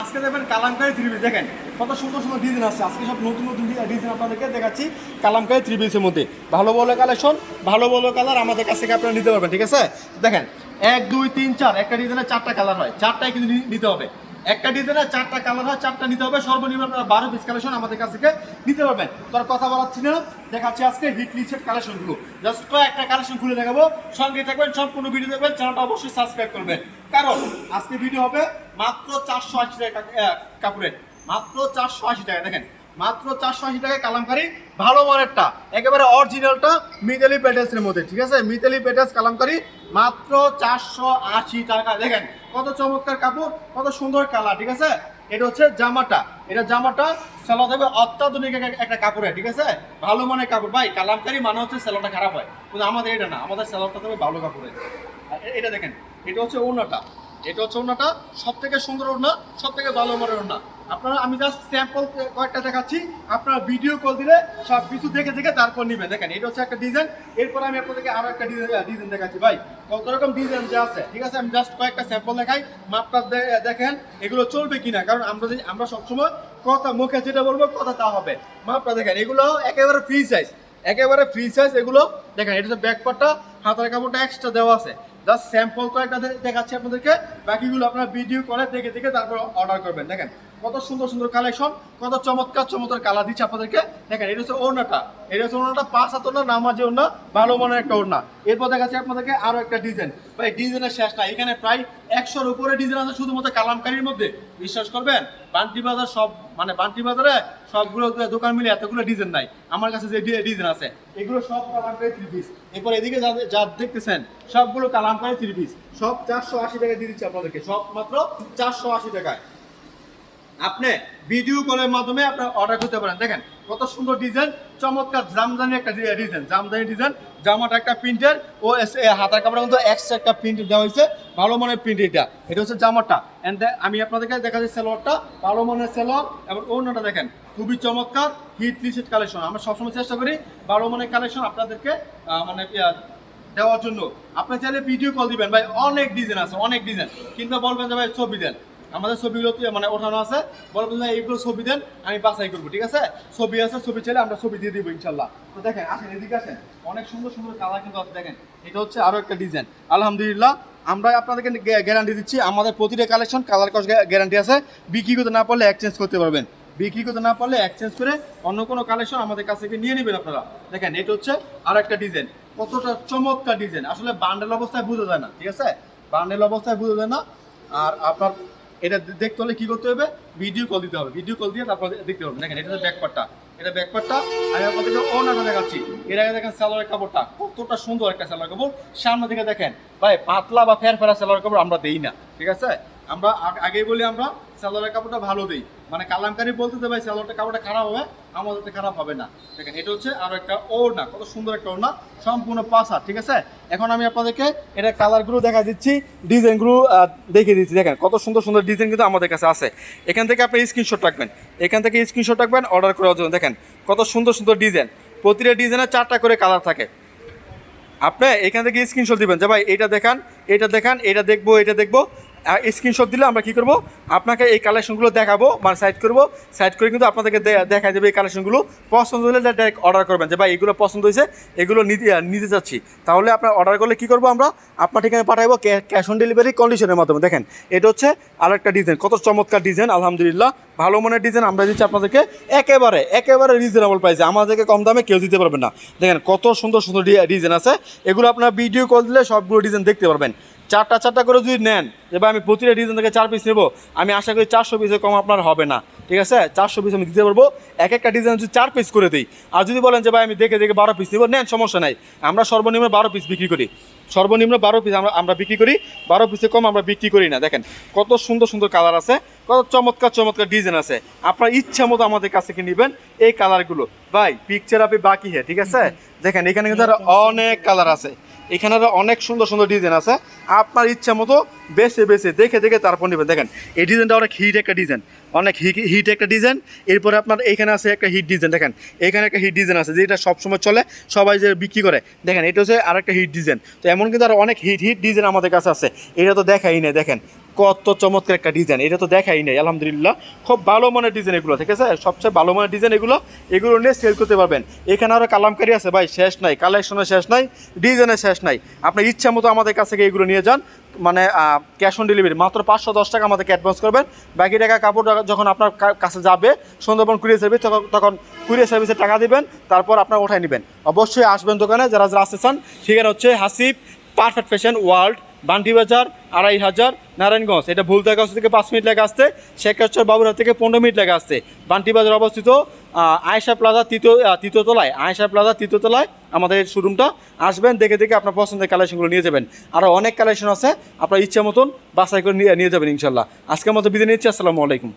আজকে দেখবেন kalamkari three piece দেখেন, কত সুন্দর সুন্দর ডিজাইন আছে। আজকে সব নতুন নতুন ডিজাইন আপনাদেরকে দেখাচ্ছি কালামকারি থ্রি পিসের মধ্যে। ভালো ভালো কালেকশন ভালো ভালো কালার আমাদের কাছ থেকে আপনারা নিতে পারবেন, ঠিক আছে? দেখেন, এক, দুই, তিন, চার। একটা ডিজাইনের চারটা কালার হয়। চারটাই কিন্তু নিতে হবে। একটা ডিজাইনের চারটা কালার হয়, চারটা নিতে হবে। সর্বনিম্ন আপনারা বারো পিস কালেকশন আমাদের কাছ থেকে নিতে পারবেন। তোর কথা বলাচ্ছি না। দেখাচ্ছি আজকে হিট লিস্টেড কালেকশনগুলো জাস্ট কয়েকটা কালেকশন খুলে দেখাবো। সঙ্গে থাকবেন, সম্পূর্ণ ভিডিও দেখবেন। চ্যানেলটা অবশ্যই সাবস্ক্রাইব করবেন। কারণ আজকে ভিডিও হবে মাত্র চারশো আশি টাকা কাপড়ের মাত্র চারশো আশি টাকা, দেখেন, মাত্র চারশো আশি টাকায় কালামকারি, ভালো মানেরটা, একেবারে অরিজিনালটা মিতালি পেটেলসের মধ্যে, ঠিক আছে? মিতালি পেটেলস কালামকারি, মাত্র চারশো আশি টাকা, দেখেন, কত চমৎকার কাপড়, কত সুন্দর কালার, ঠিক আছে? এটা হচ্ছে জামাটা, এটা জামাটা সেলা দেবে অত্যাধুনিক একটা- কাপড়ের, ঠিক আছে? ভালো মানের কাপড়, ভাই, কালামকারি মানে হচ্ছে সেলাটা খারাপ হয়, কিন্তু আমাদের এটা না, আমাদের সেলাটা দেবে ভালো এ- এটা দেখেন, এটা হচ্ছে ওড়নাটা এটা হচ্ছে ওড়নাটা সব থেকে সুন্দর ওড়না সব থেকে ভালো মানের ওড়না। আপনারা, আমি জাস্ট স্যাম্পল কয়েকটা দেখাচ্ছি। আপনারা ভিডিও কল দিলে সব কিছু দেখে দেখে তারপর নিবেন। দেখেন, এটা হচ্ছে একটা ডিজাইন এরপর আমি আপনাদেরকে আরও একটা ডিজাইন দেখাচ্ছি। ভাই, কত রকম ডিজাইন যে আছে, ঠিক আছে? আমি জাস্ট কয়েকটা স্যাম্পল দেখাই, মাপটা দেখেন, এগুলো চলবে কিনা? কারণ আমরা যদি আমরা সবসময় কথা মুখে যেটা বলব, কথা তা হবে। মাপটা দেখেন, এগুলো একেবারে ফ্রি সাইজ একেবারে ফ্রি সাইজ এগুলো। দেখেন, এটা হচ্ছে ব্যাক পার্টটা হাতের কাপড়টা এক্সট্রা দেওয়া আছে। জাস্ট স্যাম্পল কয়েকটা দেখাচ্ছি আপনাদেরকে। বাকিগুলো আপনারা ভিডিও করে দেখে দেখে তারপর অর্ডার করবেন। দেখেন কত সুন্দর সুন্দর কালেকশন কত চমৎকার চমৎকার কালার দিচ্ছে আপনাদেরকে। দেখেন, এটা হচ্ছে ওড়নাটা। এটা হচ্ছে ওড়নাটা, পাঁচ হাত ওড়না নামাজে ওড়না, ভালো মানের একটা ওড়না। এরপর দেখাচ্ছি আপনাদেরকে আরও একটা ডিজাইন ভাই ডিজাইনের শেষ না এখানে প্রায় একশোর উপরে ডিজাইন আছে শুধুমাত্র কালামকারির মধ্যে। বিশ্বাস করবেন? বান্টি বাজার সব মানে বান্টি বাজারে সবগুলো দোকান মিলে এতগুলো ডিজাইন নাই। আমার কাছে যে ডিজাইন আছে, এগুলো সব কালামকারি থ্রি পিস এরপর এদিকে যা যা দেখতেছেন, সবগুলো কালামকারি থ্রি পিস সব চারশো আশি টাকা দিয়ে দিচ্ছে আপনাদেরকে। সব মাত্র চারশো আশি টাকায়। আপনি ভিডিও কলের মাধ্যমে আপনার অর্ডার করতে পারেন। দেখেন, কত সুন্দর ডিজাইন চমৎকার জামদানি একটা ডিজাইন জামদানি ডিজাইন জামাটা একটা প্রিন্টের ও হাতার কাপড়ের মধ্যে এক্সট্রা একটা প্রিন্ট দেওয়া হয়েছে, ভালো মানের প্রিন্ট এটা। এটা হচ্ছে জামাটা। অ্যান্ড আমি আপনাদেরকে দেখা যাচ্ছে সেলোয়ারটা, ভালো মানের সেলোয়ার, এবং অন্যটা দেখেন, খুবই চমৎকার হিট লিসেট কালেকশন আমরা সবসময় চেষ্টা করি ভালো মানের কালেকশন আপনাদেরকে মানে দেওয়ার জন্য। আপনি চাইলে ভিডিও কল দিবেন। ভাই, অনেক ডিজাইন আছে, অনেক ডিজাইন কিংবা বলবেন যে, ভাই, ছবি দেন। আমাদের ছবিগুলো মানে ওঠানো আছে। বলবেন যে এইগুলো ছবি দেন, আমি বাছাই করব, ঠিক আছে? ছবি আছে, ছবি চাইলে আমরা ছবি দিয়ে দিব, ইনশাল্লাহ। তো দেখেন, আসেন, এদিকে আসেন। অনেক সুন্দর সুন্দর কালার কিন্তু আছে, দেখেন। এটা হচ্ছে আরও একটা ডিজাইন আলহামদুলিল্লাহ, আমরা আপনাদেরকে গ্যারান্টি দিচ্ছি, আমাদের প্রতিটা কালেকশন কালার কস গ্যারান্টি আছে। বিক্রি করতে না পারলে এক্সচেঞ্জ করতে পারবেন। বিক্রি করতে না পারলে এক্সচেঞ্জ করে অন্য কোনো কালেকশন আমাদের কাছ থেকে নিয়ে নেবেন আপনারা। দেখেন, এটা হচ্ছে আর একটা ডিজাইন কতটা চমৎকার ডিজাইন আসলে বান্ডেল অবস্থায় বোঝা যায় না, ঠিক আছে? বান্ডেল অবস্থায় বোঝা যায় না। আর আপনার এটা দেখতে হলে কি করতে হবে? ভিডিও কল দিতে হবে। ভিডিও কল দিয়ে তারপর দেখতে হবে। দেখেন, এটা হচ্ছে ব্যাকপার্টটা এটা ব্যাকপারটা আমি আপনাদেরকে অন্যটা দেখাচ্ছি। এর আগে দেখেন সালোয়ার কাপড়টা। কতটা সুন্দর একটা সালোয়ার কাপড়। সামনে দিকে দেখেন, ভাই, পাতলা বা ফের ফেরা সালোয়ার কাপড় আমরা দেই না। ঠিক আছে? আমরা আগ- আগেই বলি আমরা সালোয়ারের কাপড়টা ভালো দেই মানে কালামকারি বলতে ভাই সালোয়ারটা কাপড়টা খারাপ হবে, আমাদের খারাপ হবে না। দেখেন, এটা হচ্ছে আরও একটা ওড়না, কত সুন্দর একটা ওড়না, সম্পূর্ণ পাশা, ঠিক আছে? এখন আমি আপনাদেরকে এটা কালারগুলো দেখা দিচ্ছি ডিজাইনগুলো দেখিয়ে দিচ্ছি। দেখেন, কত সুন্দর সুন্দর ডিজাইন কিন্তু আমাদের কাছে আছে। এখান থেকে আপনি স্ক্রিনশট রাখবেন। এখান থেকে স্ক্রিনশট রাখবেন অর্ডার করার জন্য। দেখেন, কত সুন্দর সুন্দর ডিজাইন প্রতিটা ডিজাইনের চারটা করে কালার থাকে। আপনি এখান থেকে স্ক্রিনশট দিবেন যে, ভাই, এটা দেখান এটা দেখান, এটা দেখব এটা দেখব। স্ক্রিনশট দিলে আমরা কি করব? আপনাকে এই কালেকশনগুলো দেখাবো মানে সাইড করব। সাইড করে কিন্তু আপনাদেরকে দেখা যাবে এই কালেকশনগুলো পছন্দ হলে ডাইরেক্ট অর্ডার করবেন যে, ভাই, এগুলো পছন্দ হয়েছে, এগুলো নিতে নিতে যাচ্ছি তাহলে আপনার অর্ডার করলে কি করব আমরা? আপনার ঠিকানা পাঠাবো ক্যাশ অন ডেলিভারি কন্ডিশনের মাধ্যমে। দেখেন, এটা হচ্ছে আরেকটা ডিজাইন কত চমৎকার ডিজাইন আলহামদুলিল্লাহ। ভালো মনের ডিজাইন আমরা দিচ্ছি আপনাদেরকে একেবারে একেবারে রিজনেবল প্রাইসে আমাদেরকে কম দামে কেউ দিতে পারবেন না। দেখেন, কত সুন্দর সুন্দর ডিজাইন আছে। এগুলো আপনার ভিডিও কল দিলে সবগুলো ডিজাইন দেখতে পারবেন। চারটা চারটা করে যদি নেন যে এবার আমি প্রতিটা ডিজাইন থেকে চার পিস নেব। আমি আশা করি চারশো পিসের কম আপনার হবে না। ঠিক আছে? চারশো পিস আমি দিতে পারব। এক একটা ডিজাইন যদি চার পিস করে দিই, আর যদি বলেন যে, ভাই, আমি দেখে দেখে বারো পিস নেব, নেন, সমস্যা নাই। আমরা সর্বনিম্ন বারো পিস বিক্রি করি। সর্বনিম্ন বারো পিস আমরা আমরা বিক্রি করি। বারো পিসে কম আমরা বিক্রি করি না। দেখেন, কত সুন্দর সুন্দর কালার আছে, কত চমৎকার চমৎকার ডিজাইন আছে। আপনার ইচ্ছা মতো আমাদের কাছ থেকে নেবেন? এই কালারগুলো ভাই পিকচার আপনি বাকি হ্যাঁ ঠিক আছে? দেখেন, এখানে কিন্তু অনেক কালার আছে। এখানে অনেক সুন্দর সুন্দর ডিজাইন আছে। আপনার ইচ্ছা মতো বেছে বেছে দেখে দেখে তারপর নেবেন। দেখেন, এই ডিজাইনটা অনেক হিট একটা ডিজাইন অনেক হিট একটা ডিজাইন এরপরে আপনার এখানে আছে একটা হিট ডিজাইন দেখেন, এখানে একটা হিট ডিজাইন আছে, যেটা সবসময় চলে, সবাই যে বিক্রি করে। দেখেন, এটা হচ্ছে আর একটা হিট ডিজাইন তো এমন কিন্তু আরও অনেক হিট হিট ডিজাইন আমাদের কাছে আছে। এটা তো দেখাই নেই, দেখেন। কত চমৎকার একটা ডিজাইন এটা তো দেখাই নাই, আলহামদুলিল্লাহ। খুব ভালো মানের ডিজাইন এগুলো, ঠিক আছে? সবচেয়ে ভালো মানের ডিজাইন এগুলো এগুলো নিয়ে সেল করতে পারবেন। এখানে আরও কালামকারি আছে, ভাই, শেষ নাই কালেকশনের শেষ নাই ডিজাইনের শেষ নাই। আপনার ইচ্ছা মতো আমাদের কাছ থেকে এগুলো নিয়ে যান মানে ক্যাশ অন ডেলিভারি মাত্র পাঁচশো দশ টাকা আমাদেরকে অ্যাডভান্স করবেন। বাকি টাকা কাপড় যখন আপনার কাছে যাবে, সুন্দরবন কুরিয়ার সার্ভিস তখন তখন কুরিয়ার সার্ভিসে টাকা দিবেন, তারপর আপনার ওঠাই নেবেন। অবশ্যই আসবেন দোকানে, যারা যারা আসতে চান হচ্ছে Hasib perfect fashion world Banti Bazar, আড়াই হাজার, নারায়ণগঞ্জ। এটা ভুলতাগঞ্জ থেকে পাঁচ মিনিট লাগে আসতে শেখাচর বাবুরহাট থেকে পনেরো মিনিট লাগে আসতে বান্টি বাজার অবস্থিত আয়েশা প্লাজা তৃতীয় তৃতীয়তলায় আয়েশা প্লাজা তৃতীয়তলায় আমাদের শোরুমটা আসবেন, দেখে দেখে আপনার পছন্দের কালেকশনগুলো নিয়ে যাবেন। আরও অনেক কালেকশন আছে, আপনার ইচ্ছা মতন বাছাই করে নিয়ে যাবেন ইনশাল্লাহ। আজকের মতো বিদায় নিচ্ছি, আসসালামু আলাইকুম।